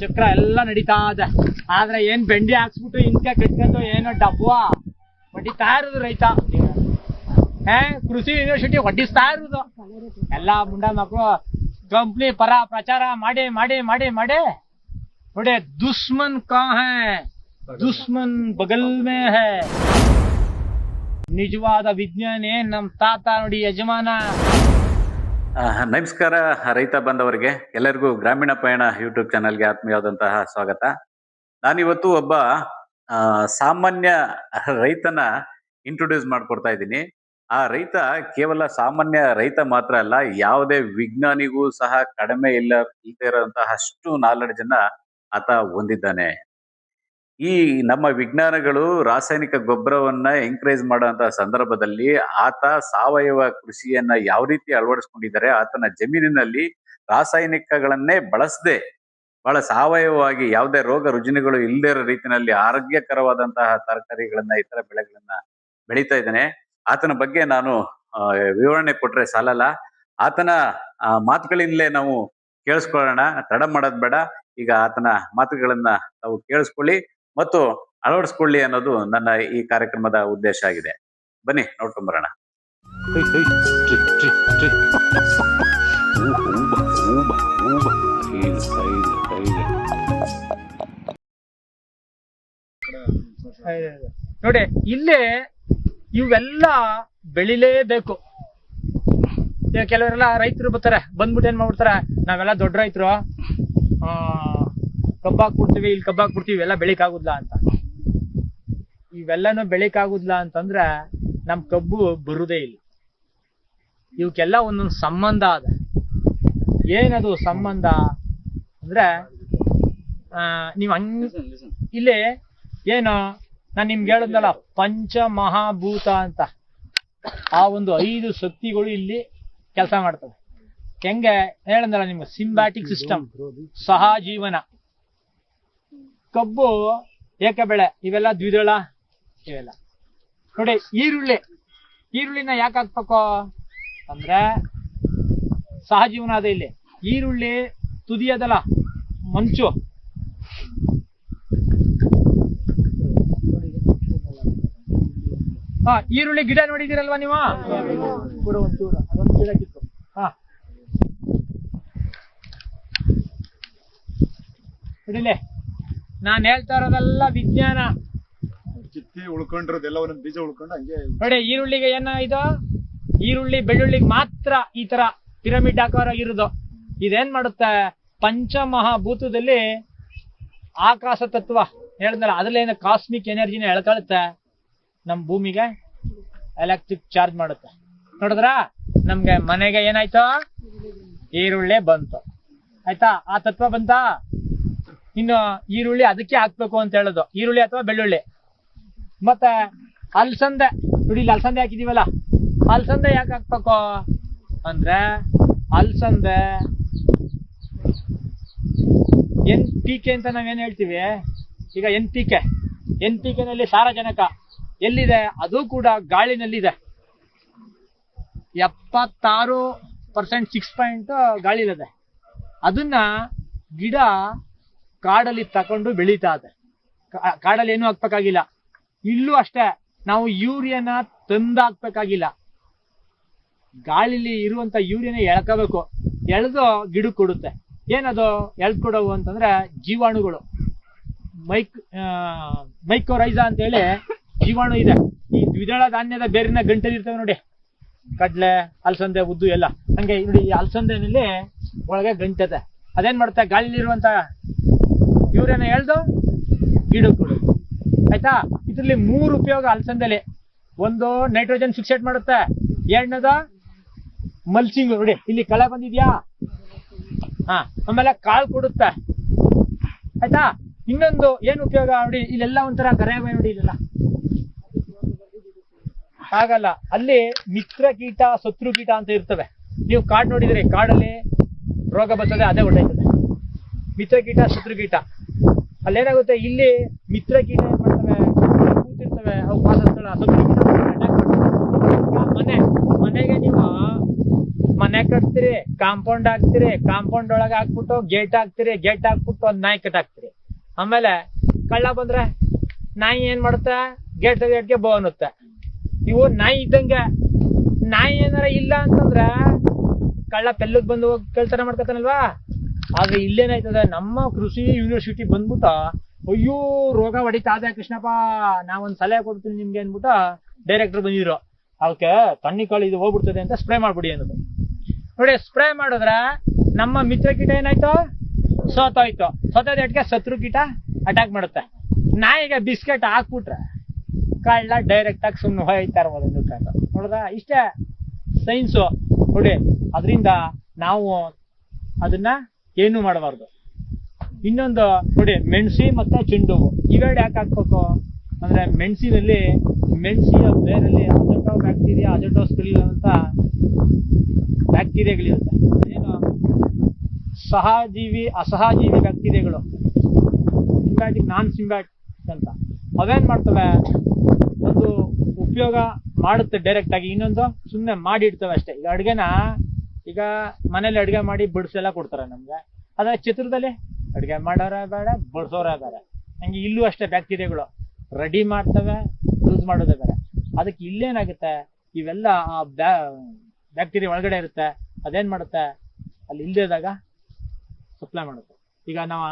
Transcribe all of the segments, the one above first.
ಚಕ್ರ ಎಲ್ಲ ನಡೀತಾ ಇದೆ. ಆದ್ರೆ ಏನ್ ಬೆಂಡಿ ಹಾಕ್ಸ್ಬಿಟ್ಟು ಇಂಕ ಕಟ್ಕೊಂಡು ಏನೋ ಡಬ್ಬ ಹೊಡಿತಾ ಇರೋದು ರೈತ. ಹೇ, ಕೃಷಿ ಯೂನಿವರ್ಸಿಟಿ ಹೊಡಿಸ್ತಾ ಇರೋದು. ಎಲ್ಲಾ ಮುಂಡ ಮಕ್ಕಳು ಕಂಪ್ನಿ ಪರ ಪ್ರಚಾರ ಮಾಡಿ ಮಾಡಿ ಮಾಡಿ ಮಾಡಿ. ನೋಡಿ, ದುಶ್ಮನ್ ಕಾ ಹೇ? ದುಶ್ಮನ್ ಬಗಲ್ ಮೇ ಹೇ? ನಿಜವಾದ ಏನ್ ನಮ್ ತಾತ ನೋಡಿ, ಯಜಮಾನ. ನಮಸ್ಕಾರ, ರೈತ ಬಂದವರಿಗೆ. ಎಲ್ಲರಿಗೂ ಗ್ರಾಮೀಣ ಪಯಣ ಯೂಟ್ಯೂಬ್ ಚಾನಲ್ಗೆ ಆತ್ಮೀಯವಾದಂತಹ ಸ್ವಾಗತ. ನಾನಿವತ್ತು ಒಬ್ಬ ಸಾಮಾನ್ಯ ರೈತನ ಇಂಟ್ರೊಡ್ಯೂಸ್ ಮಾಡ್ಕೊಡ್ತಾ ಇದ್ದೀನಿ. ಆ ರೈತ ಕೇವಲ ಸಾಮಾನ್ಯ ರೈತ ಮಾತ್ರ ಅಲ್ಲ, ಯಾವುದೇ ವಿಜ್ಞಾನಿಗೂ ಸಹ ಕಡಿಮೆ ಇಲ್ಲ ಇಲ್ಲದೆ ಇರುವಂತಹ ಅಷ್ಟು ನಾಲೆಡ್ಜ್ ಅನ್ನ ಆತ ಹೊಂದಿದ್ದಾನೆ. ಈ ನಮ್ಮ ವಿಜ್ಞಾನಗಳು ರಾಸಾಯನಿಕ ಗೊಬ್ಬರವನ್ನ ಎಂಕರೇಜ್ ಮಾಡುವಂತಹ ಸಂದರ್ಭದಲ್ಲಿ ಆತ ಸಾವಯವ ಕೃಷಿಯನ್ನ ಯಾವ ರೀತಿ ಅಳವಡಿಸ್ಕೊಂಡಿದ್ದಾರೆ, ಆತನ ಜಮೀನಿನಲ್ಲಿ ರಾಸಾಯನಿಕಗಳನ್ನೇ ಬಳಸದೆ, ಬಹಳ ಸಾವಯವವಾಗಿ ಯಾವುದೇ ರೋಗ ರುಜಿನಗಳು ಇಲ್ಲದೇ ಇರೋ ರೀತಿಯಲ್ಲಿ ಆರೋಗ್ಯಕರವಾದಂತಹ ತರಕಾರಿಗಳನ್ನ, ಇತರ ಬೆಳೆಗಳನ್ನ ಬೆಳೀತಾ ಇದ್ದಾನೆ. ಆತನ ಬಗ್ಗೆ ನಾನು ವಿವರಣೆ ಕೊಟ್ರೆ ಸಾಲಲ್ಲ. ಆತನ ಮಾತುಗಳಿಂದಲೇ ನಾವು ಕೇಳಿಸ್ಕೊಳ್ಳೋಣ. ತಡ ಮಾಡೋದ್ ಬೇಡ. ಈಗ ಆತನ ಮಾತುಗಳನ್ನ ನಾವು ಕೇಳಿಸ್ಕೊಳ್ಳಿ. ಮತ್ತು ಅಳವಡಿಸ್ಕೊಳ್ಳಿ ಅನ್ನೋದು ನನ್ನ ಈ ಕಾರ್ಯಕ್ರಮದ ಉದ್ದೇಶ ಆಗಿದೆ. ಬನ್ನಿ ನೋಡ್ಕೊಂಡ್ ಬರೋಣ. ನೋಡಿ ಇಲ್ಲೇ ಇವೆಲ್ಲ ಬೆಳಿಲೇಬೇಕು. ಕೆಲವರೆಲ್ಲ ರೈತರು ಬರ್ತಾರೆ ಬಂದ್ಬಿಟ್ಟು ಏನ್ ಮಾಡ್ಬಿಡ್ತಾರೆ ನಾವೆಲ್ಲ ದೊಡ್ಡ ರೈತರು ಆ ಕೊಡ್ತೀವಿ ಇಲ್ಲಿ ಕಬ್ಬಾಕ್ ಹಾಕ್ಬಿಡ್ತೀವಿ ಇವೆಲ್ಲ ಬೆಳಿಕಾಗುದಿಲ್ಲ ಅಂತ. ಇವೆಲ್ಲನೂ ಬೆಳಿಕಾಗುದಿಲ್ಲ ಅಂತಂದ್ರೆ ನಮ್ ಕಬ್ಬು ಬರುದೇ ಇಲ್ಲ. ಇವಕ್ಕೆಲ್ಲ ಒಂದೊಂದು ಸಂಬಂಧ ಅದ. ಏನದು ಸಂಬಂಧ ಅಂದ್ರೆ ಆ ನೀವ್ ಹಂಗ ಇಲ್ಲಿ ಏನು ನಾನು ನಿಮ್ಗೆ ಹೇಳಿದ್ನಲ್ಲ ಪಂಚ ಮಹಾಭೂತ ಅಂತ. ಆ ಒಂದು ಐದು ಶಕ್ತಿಗಳು ಇಲ್ಲಿ ಕೆಲಸ ಮಾಡ್ತವೆ. ಹೆಂಗೆ ಹೇಳಂದಲ್ಲ ನಿಮ್ಗೆ ಸಿಂಬ್ಯಾಟಿಕ್ ಸಿಸ್ಟಮ್ ಸಹಜೀವನ. ಕಬ್ಬು ಏಕ ಬೆಳೆ. ಇವೆಲ್ಲ ದ್ವಿದಳ ಇವೆಲ್ಲ. ನೋಡಿ, ಈರುಳ್ಳಿ. ಈರುಳ್ಳಿನ ಯಾಕೆ ಹಾಕ್ಬೇಕು? ಅಂದ್ರೆ ಸಹಜೀವನ ಅದ ಇಲ್ಲಿ. ಈರುಳ್ಳಿ ತುದಿ ಅದಲ್ಲ ಮಂಚು. ಹಾ, ಈರುಳ್ಳಿ ಗಿಡ ನೋಡಿದಿರಲ್ವಾ ನೀವು? ಹಿಡಿಲೆ. ನಾನ್ ಹೇಳ್ತಾ ಇರೋದೆಲ್ಲ ವಿಜ್ಞಾನ. ಚಿತ್ತಿ ಉಳ್ಕೊಂಡಿರೋದೆಲ್ಲ ಒಂದೊಂದು ಬೀಜ ಉಳ್ಕೊಂಡು ಹಂಗೆ ನೋಡಿ ಈರುಳ್ಳಿಗೆ ಏನ ಇದು? ಈರುಳ್ಳಿ ಬೆಳ್ಳುಳ್ಳಿಗೆ ಮಾತ್ರ ಈ ತರ ಪಿರಮಿಡ್ ಆಕಾರ ಇರೋದು ಇದೇನ್ ಮಾಡುತ್ತೆ? ಪಂಚಮಹಾಭೂತದಲ್ಲಿ ಆಕಾಶ ತತ್ವ. ಹೇಳಿದ್ನಲ್ಲ ಅದ್ರಲ್ಲೇನು ಕಾಸ್ಮಿಕ್ ಎನರ್ಜಿನ ಎಳ್ಕೊಳುತ್ತೆ ನಮ್ ಭೂಮಿಗೆ ಎಲೆಕ್ಟ್ರಿಕ್ ಚಾರ್ಜ್ ಮಾಡುತ್ತೆ. ನೋಡಿದ್ರ? ನಮ್ಗೆ ಮನೆಗೆ ಏನಾಯ್ತು? ಈರುಳ್ಳಿ ಬಂತು. ಆಯ್ತಾ? ಆ ತತ್ವ ಬಂತಾ? ಇನ್ನು ಈರುಳ್ಳಿ ಅದಕ್ಕೆ ಹಾಕ್ಬೇಕು ಅಂತ ಹೇಳೋದು. ಈರುಳ್ಳಿ ಅಥವಾ ಬೆಳ್ಳುಳ್ಳಿ. ಮತ್ತೆ ಅಲ್ಸಂದೆ, ನೋಡಿ ಇಲ್ಲಿ ಅಲ್ಸಂದೆ ಹಾಕಿದೀವಲ್ಲ. ಅಲ್ಸಂದೆ ಯಾಕೆ ಹಾಕ್ಬೇಕು? ಅಂದ್ರೆ ಅಲ್ಸಂದೆ ಎನ್ ಪಿ ಕೆ ಅಂತ ನಾವೇನು ಹೇಳ್ತೀವಿ? ಈಗ N P K. N P ನಲ್ಲಿ ಸಾರಜನಕ ಎಲ್ಲಿದೆ? ಅದು ಕೂಡ ಗಾಳಿನಲ್ಲಿದೆ. ಎಪ್ಪತ್ತಾರು ಪರ್ಸೆಂಟ್ ಸಿಕ್ಸ್ ಪಾಯಿಂಟ್ ಗಾಳಿಲಿದೆ ಅದನ್ನ ಗಿಡ ಕಾಡಲ್ಲಿ ತಕೊಂಡು ಬೆಳೀತಾ ಇದೆ. ಕಾಡಲ್ಲಿ ಏನು ಹಾಕ್ಬೇಕಾಗಿಲ್ಲ. ಇಲ್ಲೂ ಅಷ್ಟೇ, ನಾವು ಯೂರಿಯಾನ ತಂದು ಹಾಕ್ಬೇಕಾಗಿಲ್ಲ. ಗಾಳಿಲಿ ಇರುವಂತ ಯೂರಿಯಾನ ಎಳ್ಕೋಬೇಕು. ಎಳೆದು ಗಿಡ ಕೊಡುತ್ತೆ. ಏನದು ಎಳ್ದು ಕೊಡೋವು ಅಂತಂದ್ರೆ ಜೀವಾಣುಗಳು. ಮೈಕ್ ಮೈಕೋರೈಸಾ ಅಂತ ಹೇಳಿ ಜೀವಾಣು ಇದೆ. ಈ ದ್ವಿದಳ ಧಾನ್ಯದ ಬೇರಿನ ಗಂಟಲ್ಲಿ ಇರ್ತವೆ ನೋಡಿ. ಕಡ್ಲೆ, ಅಲಸಂದೆ, ಉದ್ದು ಎಲ್ಲ. ಹಂಗೆ ನೋಡಿ ಈ ಅಲಸಂದೆನಲ್ಲಿ ಒಳಗೆ ಗಂಟದೆ. ಅದೇನ್ ಮಾಡುತ್ತೆ? ಗಾಳಿಲಿರುವಂತ ಯೂರಿಯಾನ ಎಳ್ದು ಗಿಡಕ್ಕೆ ಕೊಡು. ಆಯ್ತಾ? ಇದ್ರಲ್ಲಿ ಮೂರು ಉಪಯೋಗ ಅಲ್ಸಂದೇಲಿ. ಒಂದು ನೈಟ್ರೋಜನ್ ಫಿಕ್ಸೇಟ್ ಮಾಡುತ್ತೆ. ಎಣ್ಣದ ಮಲ್ಚಿಂಗ್ ನೋಡಿ, ಇಲ್ಲಿ ಕಳೆ ಬಂದಿದ್ಯಾ? ಹಾ, ಆಮೇಲೆ ಕಾಳು ಕೊಡುತ್ತೆ. ಆಯ್ತಾ? ಇನ್ನೊಂದು ಏನು ಉಪಯೋಗ ನೋಡಿ, ಇಲ್ಲೆಲ್ಲ ಒಂಥರ ಕರೆಯಾಗ ನೋಡಿ ಇಲ್ಲೆಲ್ಲ. ಹಾಗಲ್ಲ, ಅಲ್ಲಿ ಮಿತ್ರ ಕೀಟ, ಶತ್ರು ಕೀಟ ಅಂತ ಇರ್ತವೆ. ನೀವು ಕಾಡ್ ನೋಡಿದ್ರೆ, ಕಾಡಲ್ಲಿ ರೋಗ ಬರ್ತದೆ, ಅದೇ ಒಳ್ಳೆ ಮಿತ್ರ ಕೀಟ, ಶತ್ರು ಕೀಟ. ಅಲ್ಲೇನಾಗುತ್ತೆ ಇಲ್ಲಿ ಮಿತ್ರ ಕೀಟ ಏನ್ ಮಾಡ್ತವೆ, ಕೂತಿರ್ತವೆ, ಅವು ವಾಸಸ್ಥಳ. ಮನೆ, ಮನೆಗೆ ನೀವು ಮನೆ ಕಟ್ತೀರಿ, ಕಾಂಪೌಂಡ್ ಹಾಕ್ತಿರಿ, ಕಾಂಪೌಂಡ್ ಒಳಗೆ ಹಾಕ್ಬಿಟ್ಟು ಗೇಟ್ ಹಾಕ್ತಿರಿ, ಗೇಟ್ ಹಾಕ್ಬಿಟ್ಟು ಒಂದ್ ನಾಯಿ ಕಟ್ಟಾಕ್ತಿರಿ. ಆಮೇಲೆ ಕಳ್ಳ ಬಂದ್ರೆ, ನಾಯಿ ಏನ್ ಮಾಡುತ್ತೆ, ಗೇಟ್ ಗೇಟ್ಗೆ ಬೋ ಅನ್ನುತ್ತೆ. ಇವು ನಾಯಿ ಇದ್ದಂಗೆ, ನಾಯಿ ಏನಾರ ಇಲ್ಲ ಅಂತಂದ್ರೆ ಕಳ್ಳ ಪೆಲ್ಲಗ್ ಬಂದು ಹೋಗಿ ಕೇಳ್ತಾರ ಮಾಡ್ಕೊತಾನಲ್ವಾ? ಆದ್ರೆ ಇಲ್ಲೇನಾಯ್ತದೆ ನಮ್ಮ ಕೃಷಿ ಯೂನಿವರ್ಸಿಟಿ ಬಂದ್ಬಿಟ್ಟ, ಅಯ್ಯೋ, ರೋಗ ಹೊಡಿತಾ ಅದೇ ಕೃಷ್ಣಪ್ಪ, ನಾವೊಂದ್ ಸಲಹೆ ಕೊಡ್ತೀನಿ ನಿಮ್ಗೆ ಅಂದ್ಬಿಟ್ಟು ಡೈರೆಕ್ಟರ್ ಬಂದಿದ್ರು. ಅವಕ್ಕೆ ತಣ್ಣಿ ಕಾಳು ಇದು ಹೋಗ್ಬಿಡ್ತದೆ ಅಂತ ಸ್ಪ್ರೇ ಮಾಡ್ಬಿಡಿ ಅನ್ನೋದು. ನೋಡಿ ಸ್ಪ್ರೇ ಮಾಡಿದ್ರೆ ನಮ್ಮ ಮಿತ್ರ ಕೀಟ ಏನಾಯ್ತು? ಸೋತೋಯ್ತು. ಸೋತೋದ್ ಎಟ್ಗೆ ಶತ್ರು ಕೀಟ ಅಟ್ಯಾಕ್ ಮಾಡುತ್ತೆ. ನಾಯಿಗೆ ಬಿಸ್ಕೆಟ್ ಹಾಕ್ಬಿಟ್ರೆ ಕಾಳ ಡೈರೆಕ್ಟ್ ಆಗಿ ಸುಮ್ಮನೆ ಹೋಯ್ತಾ ಇರ್ಬೋದು ಇಷ್ಟೇ. ಸೈನ್ಸು ನೋಡಿ, ಅದರಿಂದ ನಾವು ಅದನ್ನ ಏನು ಮಾಡಬಾರ್ದು? ಇನ್ನೊಂದು ನೋಡಿ, ಮೆಣಸಿ ಮತ್ತು ಚೆಂಡು ಹೂವು. ಇವೆರಡು ಯಾಕೆ ಹಾಕ್ಬೇಕು? ಅಂದ್ರೆ ಮೆಣಸಿನಲ್ಲಿ ಮೆಣಸಿನ ಬೇರಲ್ಲಿ ಅಜಟೋ ಬ್ಯಾಕ್ಟೀರಿಯಾ ಅಜಟೋಸ್ಪಿರಿಲ್ ಅಂತ ಬ್ಯಾಕ್ಟೀರಿಯಾಗಳಿರುತ್ತೆ ಏನು? ಸಹಜೀವಿ, ಅಸಹಜೀವಿ ಬ್ಯಾಕ್ಟೀರಿಯಾಗಳು ಸಿಂಬ್ಯಾಟಿಕ್ ನಾನ್ ಸಿಂಬ್ಯಾಟಿಕ್ ಅಂತ. ಅವೇನ್ ಮಾಡ್ತವೆ? ಅದು ಉಪಯೋಗ ಮಾಡುತ್ತೆ ಡೈರೆಕ್ಟ್ ಆಗಿ. ಇನ್ನೊಂದು ಸುಮ್ಮನೆ ಮಾಡಿ ಇಡ್ತವೆ ಅಷ್ಟೇ. ಈಗ ಅಡ್ಗೆನ ಈಗ ಮನೇಲಿ ಅಡ್ಗೆ ಮಾಡಿ ಬಡಿಸೆಲ್ಲ ಕೊಡ್ತಾರೆ ನಮ್ಗೆ. ಅದ ಚಿತ್ರದಲ್ಲಿ ಅಡ್ಗೆ ಮಾಡೋರ ಬೇಡ, ಬಡ್ಸೋರ ಬೇರೆ ಹಂಗೆ ಇಲ್ಲೂ ಅಷ್ಟೇ ಬ್ಯಾಕ್ಟೀರಿಯಾಗಳು ರೆಡಿ ಮಾಡ್ತವೆ ಯೂಸ್ ಮಾಡೋದೇ ಬೇರೆ ಅದಕ್ಕೆ ಇಲ್ಲೇನಾಗುತ್ತೆ? ಇವೆಲ್ಲ ಆ ಬ್ಯಾ, ಬ್ಯಾಕ್ಟೀರಿಯಾ ಒಳಗಡೆ ಇರುತ್ತೆ. ಅದೇನ್ ಮಾಡುತ್ತೆ? ಅಲ್ಲಿ ಇದ್ದಾಗ ಸಪ್ಲೈ ಮಾಡುತ್ತೆ. ಈಗ ನಾವು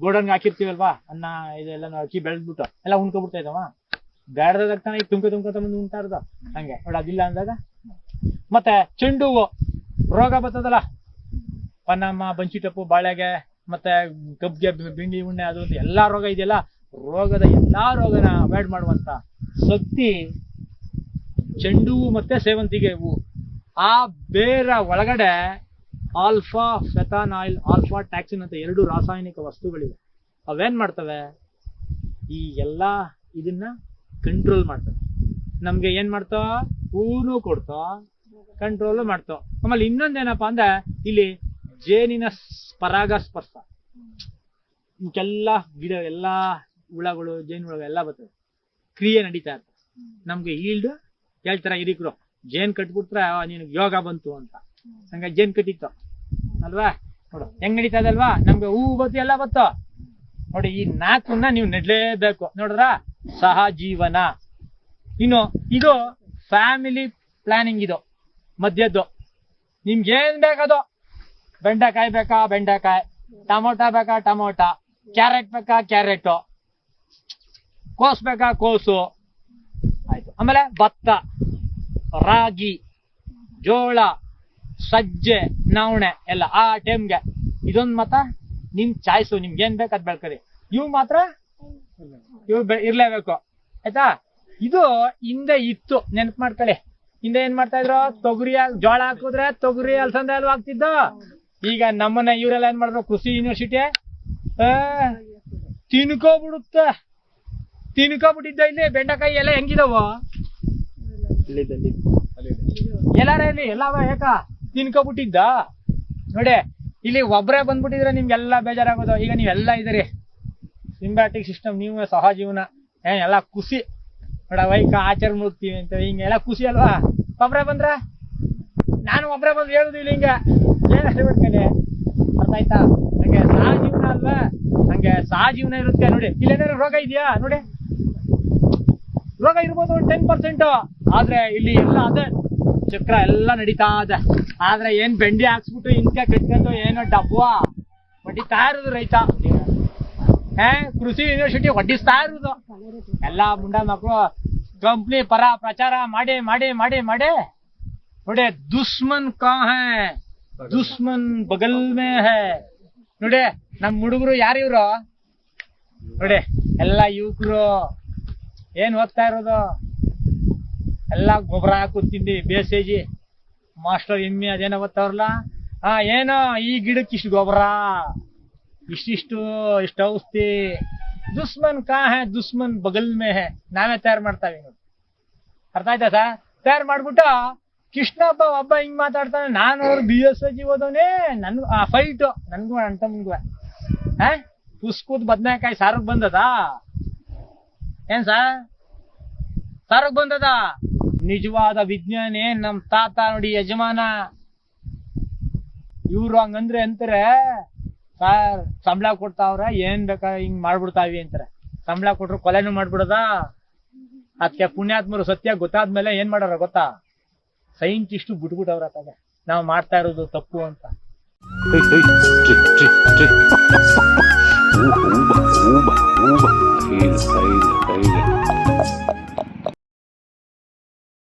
ಗೋಡನ್ಗೆ ಹಾಕಿರ್ತೀವಲ್ವಾ? ಅನ್ನ, ಇದೆಲ್ಲ ನಾವು ಅಕ್ಕಿ ಬೆಳೆದ್ಬಿಟ್ಟು ಎಲ್ಲ ಉಣ್ಕೊಬಿಡ್ತಾ ಇದ್ದಾವ? ಬೇಡದಾಗ ಈಗ ತುಂಪಿತುಂಬ ತುಂಬ ಬಂದು ಉಂಟಾರ್ದ ಹಂಗೆ. ನೋಡಿ, ಅದಿಲ್ಲ ಅಂದಾಗ ಮತ್ತೆ ಚೆಂಡು ಹೂವು. ರೋಗ ಬರ್ತದಲ್ಲ? ಪನ್ನಮ್ಮ ಬಂಚಿಟಪ್ಪು ಬಾಳೆಗೆ, ಮತ್ತೆ ಕಬ್ಗೆ ಬಿ- ಬಿಂಡಿ, ಉಣ್ಣೆ, ಅದು ಎಲ್ಲಾ ರೋಗ ಇದೆಯಲ್ಲ? ರೋಗದ ಎಲ್ಲಾ ರೋಗನ ಅವಾಯ್ಡ್ ಮಾಡುವಂತ ಶಕ್ತಿ ಚೆಂಡು ಮತ್ತೆ ಸೇವಂತಿಗೆ ಹೂವು. ಆ ಬೇರ ಒಳಗಡೆ ಆಲ್ಫಾ ಫೆಥಾನಾಯಿಲ್ ಆಲ್ಫಾ ಟ್ಯಾಕ್ಸಿನ್ ಅಂತ ಎರಡು ರಾಸಾಯನಿಕ ವಸ್ತುಗಳಿವೆ. ಅವೇನ್ ಮಾಡ್ತವೆ? ಈ ಎಲ್ಲಾ ಇದನ್ನ ಕಂಟ್ರೋಲ್ ಮಾಡ್ತವೆ. ನಮ್ಗೆ ಏನ್ ಮಾಡ್ತಾ ಹೂನು ಕೊಡ್ತಾವ. ಕಂಟ್ರೋಲ್ ಮಾಡ್ತಾವ ಆಮೇಲೆ ಇನ್ನೊಂದೇನಪ್ಪ ಅಂದ್ರೆ, ಇಲ್ಲಿ ಜೇನಿನ ಪರಾಗ ಸ್ಪರ್ಶ. ಇಂಕೆಲ್ಲ ಗಿಡ, ಎಲ್ಲಾ ಹುಳಗಳು ಜೇನುಹುಳ ಎಲ್ಲ ಬರ್ತವೆ ಕ್ರಿಯೆ ನಡೀತಾ ಇರ್ತದೆ. ನಮ್ಗೆ ಈಲ್ಡ್ ಹೇಳ್ತಾರ ಹಿರಿಕರು, ಜೇನ್ ಕಟ್ಬಿಟ್ರೆ ನಿನಗೆ ಯೋಗ ಬಂತು ಅಂತ. ಹಂಗ ಜೇನ್ ಕಟ್ಟಿತ್ತು. ಅಲ್ವಾ? ನೋಡು, ಹೆಂಗ್ ನಡೀತಾ ಇದಲ್ವಾ ನಮ್ಗೆ ಹೂವು ಬತ್ತು ಎಲ್ಲ ಬತ್ತು. ನೋಡಿ, ಈ ನಾಲ್ಕನ್ನ ನೀವು ನೆಡ್ಲೇಬೇಕು. ನೋಡಿದ್ರ? ಸಹಜೀವನ ಇನ್ನು, ಇದು ಫ್ಯಾಮಿಲಿ ಪ್ಲಾನಿಂಗ್ ಇದು. ಮಧ್ಯದ್ದು. ನಿಮ್ಗೆ ಏನ್ ಬೇಕದು? ಬೆಂಡೆಕಾಯಿ ಬೇಕಾ? ಬೆಂಡೆಕಾಯಿ. ಟಮೋಟ ಬೇಕಾ? ಟಮೋಟ. ಕ್ಯಾರೆಟ್ ಬೇಕಾ? ಕ್ಯಾರೆಟ್. ಕೋಸ್ ಬೇಕಾ? ಕೋಸು. ಆಯ್ತು. ಆಮೇಲೆ ಭತ್ತ, ರಾಗಿ, ಜೋಳ, ಸಜ್ಜೆ, ನವಣೆ ಎಲ್ಲ ಆ ಟೈಮ್ಗೆ. ಇದೊಂದು ಮಾತ್ರ ನಿಮ್ ಚಾಯ್ಸು ನಿಮ್ಗೆ ಏನ್ ಬೇಕು ಅದ್ ಬೆಳ್ಕರಿ ಇವು ಮಾತ್ರ ಇವು ಇರ್ಲೇಬೇಕು. ಆಯ್ತಾ? ಇದು ಹಿಂದೆ ಇತ್ತು. ನೆನ್ಪು ಮಾಡ್ಕೊಳ್ಳಿ ಹಿಂದೆ ಏನ್ ಮಾಡ್ತಾ ಇದ್ರು? ತೊಗರಿ ಜೋಳ ಹಾಕಿದ್ರೆ ತೊಗರಿ ಅಲ್ಸಂದೆ ಅಲ್ವಾ ಆಗ್ತಿದ್ದು ಈಗ ನಮ್ಮನ್ನ ಇವರೆಲ್ಲ ಏನ್ ಮಾಡಿದ್ರು? ಕೃಷಿ ಯೂನಿವರ್ಸಿಟಿ ತಿನ್ಕೋಬಿಡುತ್ತ. ತಿನ್ಕೋಬಿಟ್ಟಿದ್ದ ಇಲ್ಲಿ ಬೆಂಡೆಕಾಯಿ ಎಲ್ಲ ಹೆಂಗಿದವ? ಎಲ್ಲಾರ ಇಲ್ಲಿ? ಎಲ್ಲವ ಯಾಕ ತಿನ್ಕೋಬಿಟ್ಟಿದ್ದ? ನೋಡಿ ಇಲ್ಲಿ ಒಬ್ಬರೇ ಬಂದ್ಬಿಟ್ಟಿದ್ರೆ ನಿಮ್ಗೆಲ್ಲ ಬೇಜಾರಾಗೋದು. ಈಗ ನೀವೆಲ್ಲ ಇದ್ದೀರಿ ಸಿಂಬ್ಯಾಟಿಕ್ ಸಿಸ್ಟಮ್ ನೀವು ಸಹಜೀವನ ಏನ್ ಎಲ್ಲ ಖುಷಿ ನೋಡ, ವೈಕ ಆಚಾರ ಮುಗ್ತೀವಿ ಅಂತ. ಹಿಂಗೆಲ್ಲ ಖುಷಿ ಅಲ್ವಾ? ಒಬ್ರೇ ಬಂದ್ರ? ನಾನು ಒಬ್ರೇ ಬಂದು ಹೇಳುದಿಲ್ಲ ಹಿಂಗ. ಏನ್ ಹೇಳ್ಬೇಕಂದ್ರೆ ಅರ್ಥ ಆಯ್ತಾ? ಹಂಗೆ ಸಹಜೀವನ ಅಲ್ವಾ? ಹಂಗೆ ಸಹಜೀವನ ಇರುತ್ತೆ ನೋಡಿ. ಇಲ್ಲೇನಾದ್ರು ರೋಗ ಇದೆಯಾ? ನೋಡಿ. ರೋಗ ಇರ್ಬೋದು ಒಂದು ಟೆನ್ ಪರ್ಸೆಂಟ್ ಆದ್ರೆ ಇಲ್ಲಿ ಎಲ್ಲ ಅದೇ. ಚಕ್ರ ಎಲ್ಲ ನಡೀತಾ ಅದ ಆದ್ರೆ ಏನ್ ಬೆಂಡಿ ಹಾಕ್ಸ್ಬಿಟ್ಟು ಇಂಕ ಕಟ್ಕೊಂಡು ಏನೋ ಡಬ್ಬ? ಹೊಡಿತಾ ಇರೋದು ರೈತ. ಕೃಷಿ ಯೂನಿವರ್ಸಿಟಿ ಒಡ್ಡಿಸ್ತಾ ಇರೋದು. ಎಲ್ಲಾ ಮುಂಡ ಮಕ್ಕಳು ಕಂಪ್ನಿ ಪರ ಪ್ರಚಾರ ಮಾಡಿ ಮಾಡಿ ಮಾಡಿ ಮಾಡಿ. ನೋಡಿ, ದುಶ್ಮನ್ ಕಾ ಹೇ? ದುಶ್ಮನ್ ಬಗಲ್ ಮೇ ಹೇ? ನೋಡಿ, ನಮ್ ಹುಡುಗರು ಯಾರಿವ್ರು ನೋಡಿ, ಎಲ್ಲಾ ಯುವಕರು ಏನ್ ಓದ್ತಾ ಇರೋದು? ಎಲ್ಲ ಗೊಬ್ಬರ ಹಾಕುತ್ತಿದ್ದಿ ಬೇಸೇಜಿ. ಮಾಸ್ಟರ್ ಎಮ್ಮಿ ಅದೇನೋ ಓದ್ತಾವ್ರಲ್ಲ ಹಾ, ಏನೋ ಈ ಗಿಡಕ್ಕಿಷ್ಟು ಗೊಬ್ಬರ. ಇಷ್ಟಿಷ್ಟು ಇಷ್ಟು ಔಷಧಿ ದುಶ್ಮನ್ ಕಾ ಹೇ? ದುಶ್ಮನ್ ಬಗಲ್ ಮೇ ಹೇ. ನಾವೇ ತಯಾರು ಮಾಡ್ತಾವೆ ನೋಡಿ. ಅರ್ಥ ಆಯ್ತಾ ಸರ್ ತಯಾರು ಮಾಡ್ಬಿಟ್ಟು ಕೃಷ್ಣಪ್ಪ ಒಬ್ಬ ಹಿಂಗ್ ಮಾತಾಡ್ತಾನೆ. ನಾನು ಅವ್ರು ಬಿ ಎಸ್ ಜಿ ಓದೋನೆ ನನ್ಗೂ ಆ ಫೈಟ್ ನನ್ಗೂ ಅಂತ ತಮ್ಮಂಗೂ ಹಾ? ಕುಸ್ಕೂತ್ ಬದ್ನೆಕಾಯಿ ಸಾರಕ್ ಬಂದದ? ಏನ್ ಸರ್ ಸಾರಕ್ ಬಂದದ? ನಿಜವಾದ ವಿಜ್ಞಾನಿ ನಮ್ ತಾತ ನೋಡಿ ಯಜಮಾನ. ಇವ್ರು ಹಂಗಂದ್ರೆ ಅಂತಾರೆ ಸರ್, ಸಂಬಳ ಕೊಡ್ತಾವ್ರ, ಏನ್ ಬೇಕಾ ಹಿಂಗ್ ಮಾಡ್ಬಿಡ್ತಾವಿ ಅಂತಾರೆ. ಸಂಬಳ ಕೊಟ್ರು ಕೊಲೆನೂ ಮಾಡ್ಬಿಡದ? ಅದಕ್ಕೆ ಪುಣ್ಯಾತ್ಮರು ಸತ್ಯ ಗೊತ್ತಾದ್ಮೇಲೆ ಏನ್ ಮಾಡಾರ ಗೊತ್ತಾ? ಸೈಂಟಿಸ್ಟ್ ಬಿಟ್ಬಿಟ್ಟವ್ರ ಅತ್ತಾಗ ನಾವು ಮಾಡ್ತಾ ಇರೋದು ತಪ್ಪು ಅಂತ.